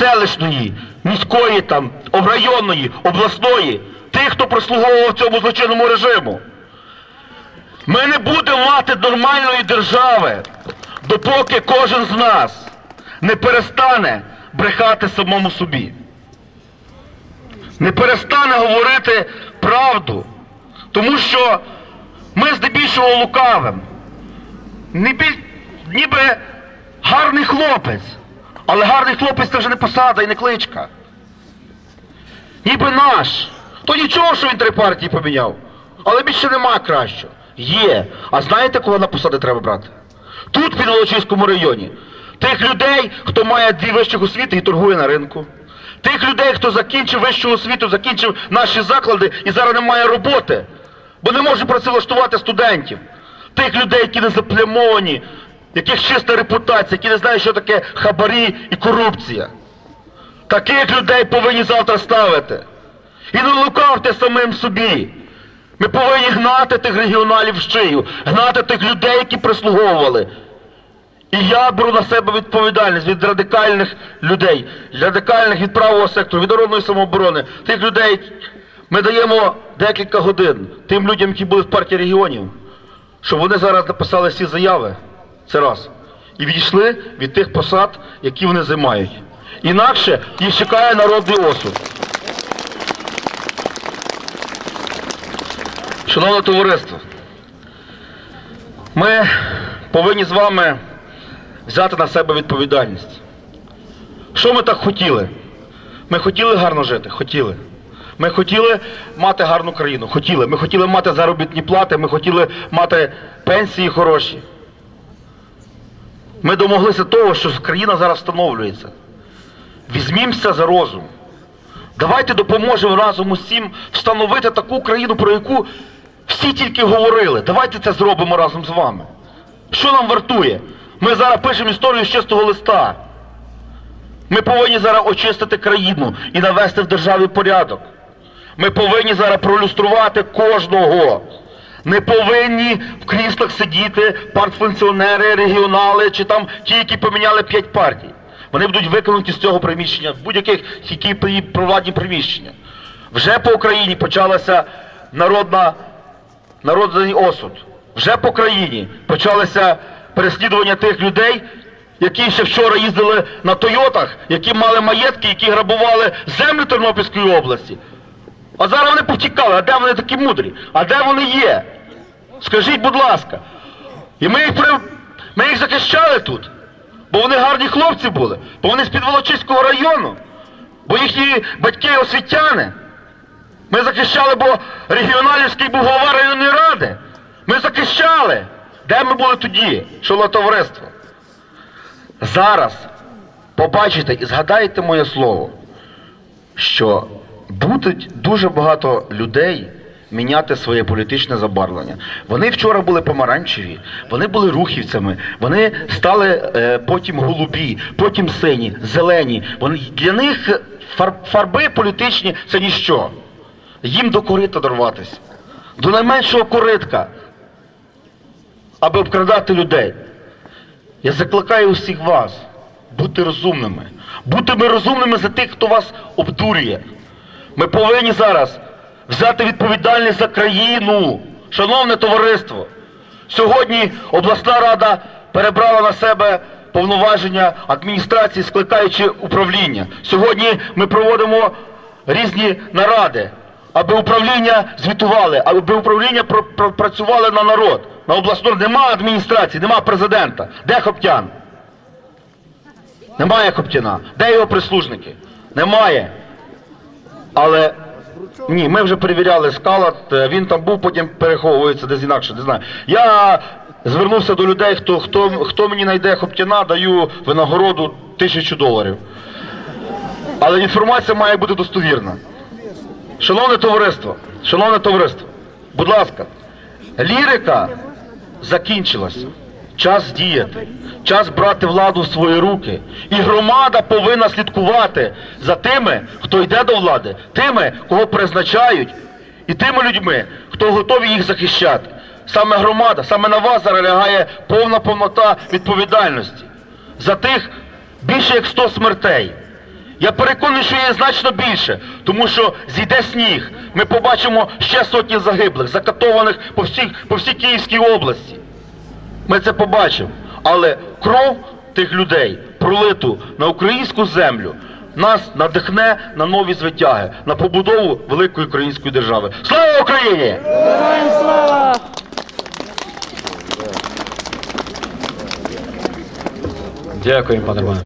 селищної, міської, там, районної, обласної, тих, хто прислуговував цьому злочинному режиму. Ми не будемо мати нормальної держави, допоки кожен з нас не перестане брехати самому собі. Не перестане говорити правду. Тому що ми здебільшого лукавим. Ніби, гарний хлопець. Але гарний хлопець це вже не посада і не кличка. Ніби наш. То нічого, що він три партії поміняв. Але більше нема кращого. Є. А знаєте, кого на посади треба брати? Тут, під Волочиському районі. Тих людей, хто має дві вищих освіти і торгує на ринку. Тих людей, хто закінчив вищу освіту, закінчив наші заклади і зараз не має роботи, бо не може працевлаштувати студентів. Тих людей, які не заплямовані, яких чиста репутація, які не знають, що таке хабарі і корупція. Таких людей повинні завтра ставити. І не лукавте самим собі. Ми повинні гнати тих регіоналів в шию, гнати тих людей, які прислуговували. І я беру на себе відповідальність від радикальних людей, радикальних від правого сектору, від народної самооборони, тих людей. Ми даємо декілька годин тим людям, які були в партії регіонів, щоб вони зараз написали всі заяви. Це раз. І відійшли від тих посад, які вони займають. Інакше їх чекає народний осуд. Шановне товариство, ми повинні з вами взяти на себе відповідальність. Що ми так хотіли? Ми хотіли гарно жити, хотіли. Ми хотіли мати гарну країну, хотіли. Ми хотіли мати заробітні плати, ми хотіли мати пенсії хороші. Ми домоглися того, що країна зараз встановлюється. Візьмімося за розум. Давайте допоможемо разом усім встановити таку країну, про яку всі тільки говорили. Давайте це зробимо разом з вами. Що нам вартує? Ми зараз пишемо історію з чистого листа. Ми повинні зараз очистити країну і навести в державі порядок. Ми повинні зараз пролюструвати кожного. Не повинні в кріслах сидіти партфункціонери, регіонали чи там ті, які поміняли п'ять партій. Вони будуть викинуті з цього приміщення, будь-яких які провладні приміщення. Вже по Україні почалася народна, народний осуд. Вже по країні почалося переслідування тих людей, які ще вчора їздили на Тойотах, які мали маєтки, які грабували землю Тернопільської області. А зараз вони повтікали, а де вони такі мудрі? А де вони є? Скажіть, будь ласка. І ми їх, при... ми їх захищали тут, бо вони гарні хлопці були, бо вони з-під Волочиського району, бо їхні батьки освітяни. Ми захищали, бо регіоналівський був голова районної ради. Ми захищали. Де ми були тоді, шановне товариство? Зараз побачите і згадайте моє слово, що будуть дуже багато людей міняти своє політичне забарвлення. Вони вчора були помаранчеві, вони були рухівцями, вони стали е, потім голубі, потім сині, зелені. Вони, для них фар, фарби політичні це ніщо. Їм до корита дорватися, до найменшого коритка, аби обкрадати людей. Я закликаю усіх вас бути розумними. Бути розумними за тих, хто вас обдурює. Ми повинні зараз взяти відповідальність за країну. Шановне товариство, сьогодні обласна рада перебрала на себе повноваження адміністрації, скликаючи управління. Сьогодні ми проводимо різні наради, аби управління звітували, аби управління пр- пр- працювали на народ. На обласну нема адміністрації, нема президента. Де Хоптян? Немає Хоптяна. Де його прислужники? Немає. Але ні, ми вже перевіряли скалат, е, він там був, потім переховується десь інакше, не знаю. Я звернувся до людей, хто, хто, хто мені знайде Хоптяна, даю винагороду тисячу доларів. Але інформація має бути достовірна. Шановне товариство, шановне товариство, будь ласка, лірика закінчилася. Час діяти, час брати владу в свої руки. І громада повинна слідкувати за тими, хто йде до влади, тими, кого призначають, і тими людьми, хто готові їх захищати. Саме громада, саме на вас зараз лягає повна повнота відповідальності за тих більше як 100 смертей, Я переконаний, що є значно більше, тому що зійде сніг. Ми побачимо ще сотні загиблих, закатованих по всіх, по всій Київській області. Ми це побачимо. Але кров тих людей, пролиту на українську землю, нас надихне на нові звитяги, на побудову великої української держави. Слава Україні! Героям слава! Дякую, пане Романе.